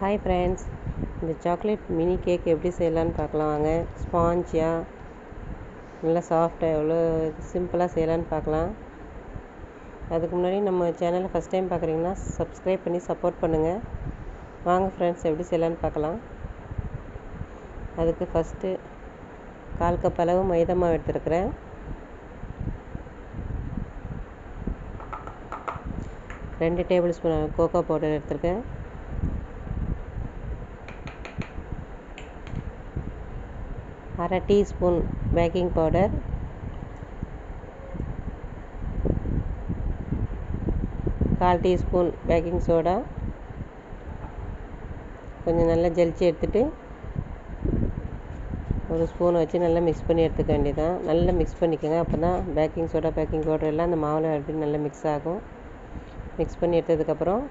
Hi friends இந்த chocolate mini cake எப்படி செய்யலான்னு பார்க்கலாம். வாங்க. ஸ்பாஞ்சியாக நல்லா சாஃப்டாக எவ்வளோ சிம்பிளாக செய்யலான்னு பார்க்கலாம். அதுக்கு முன்னாடி நம்ம சேனலை ஃபஸ்ட் டைம் பார்க்குறீங்கன்னா சப்ஸ்கிரைப் பண்ணி சப்போர்ட் பண்ணுங்கள் வாங்க ஃப்ரெண்ட்ஸ் எப்படி செய்யலான்னு பார்க்கலாம். அதுக்கு ஃபஸ்ட்டு கால் கப் அளவு மைதா மாவு எடுத்துருக்குறேன். ரெண்டு டேபிள் ஸ்பூன் கோகோ பவுடர் எடுத்துருக்கேன். அரை டீஸ்பூன் பேக்கிங் பவுடர். கால் டீஸ்பூன் பேக்கிங் சோடா. கொஞ்சம் நல்லா ஜலிச்சு எடுத்துட்டு ஒரு ஸ்பூனை வச்சு நல்லா மிக்ஸ் பண்ணி எடுத்துக்க வேண்டியதான் நல்லா மிக்ஸ் பண்ணிக்கோங்க. அப்போ தான் பேக்கிங் சோடா பேக்கிங் பவுடர் எல்லாம் அந்த மாவில் எப்படி நல்லா மிக்ஸ் ஆகும். மிக்ஸ் பண்ணி எடுத்ததுக்கப்புறம்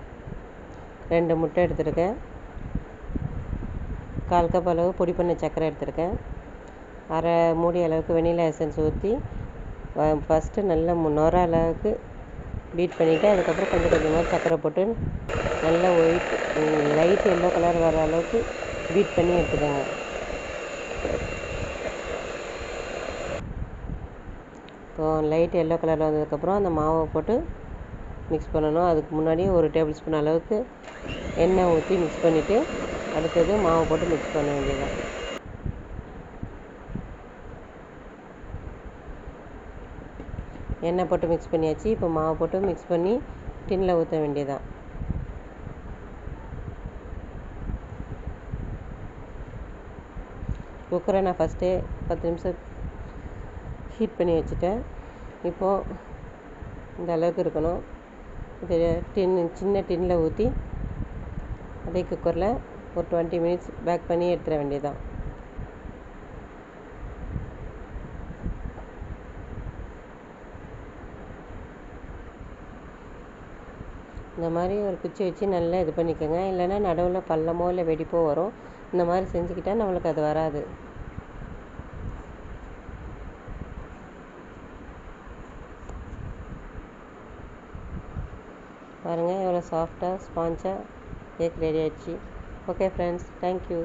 ரெண்டு முட்டை எடுத்துருக்கேன். கால் கப் அளவு பொடி பண்ண சர்க்கரை எடுத்திருக்கேன். அரை மூடி அளவுக்கு வெனிலா எசன்ஸ் ஊற்றி ஃபஸ்ட்டு நல்லா நுர அளவுக்கு பீட் பண்ணிவிட்டு அதுக்கப்புறம் கொஞ்சம் கொஞ்சமாக சர்க்கரை போட்டு நல்லா ஒயிட் லைட் எல்லோ கலர் வர அளவுக்கு பீட் பண்ணி எடுத்துக்கோங்க. இப்போது லைட் எல்லோ கலர் வந்ததுக்கப்புறம் அந்த மாவை போட்டு மிக்ஸ் பண்ணணும். அதுக்கு முன்னாடி ஒரு டேபிள் ஸ்பூன் அளவுக்கு எண்ணெய் ஊற்றி மிக்ஸ் பண்ணிவிட்டு அடுத்தது மாவு போட்டு மிக்ஸ் பண்ண வேண்டியதான் எண்ணெய் போட்டு மிக்ஸ் பண்ணியாச்சு. இப்போ மாவு போட்டு மிக்ஸ் பண்ணி டின்னில் ஊற்ற வேண்டியதான் குக்கரை நான் ஃபஸ்ட்டே பத்து நிமிஷம் ஹீட் பண்ணி வச்சுட்டேன். இப்போது இந்த அளவுக்கு இருக்கணும். இது டின் சின்ன டின்னில் ஊற்றி அதே குக்கரில் ஒரு டுவெண்ட்டி மினிட்ஸ் பேக் பண்ணி எடுத்துட வேண்டியதான் இந்த மாதிரி ஒரு குச்சி வச்சு நல்லா இது பண்ணிக்கோங்க. இல்லைன்னா நடுவில் பள்ளமோ இல்லை வெடிப்போ வரும். இந்த மாதிரி செஞ்சுக்கிட்டால் நம்மளுக்கு அது வராது. பாருங்கள் எவ்வளோ சாஃப்டாக ஸ்பாஞ்சாக கேக் ரெடி ஆயிடுச்சு ஓகே ஃப்ரெண்ட்ஸ் தேங்க்யூ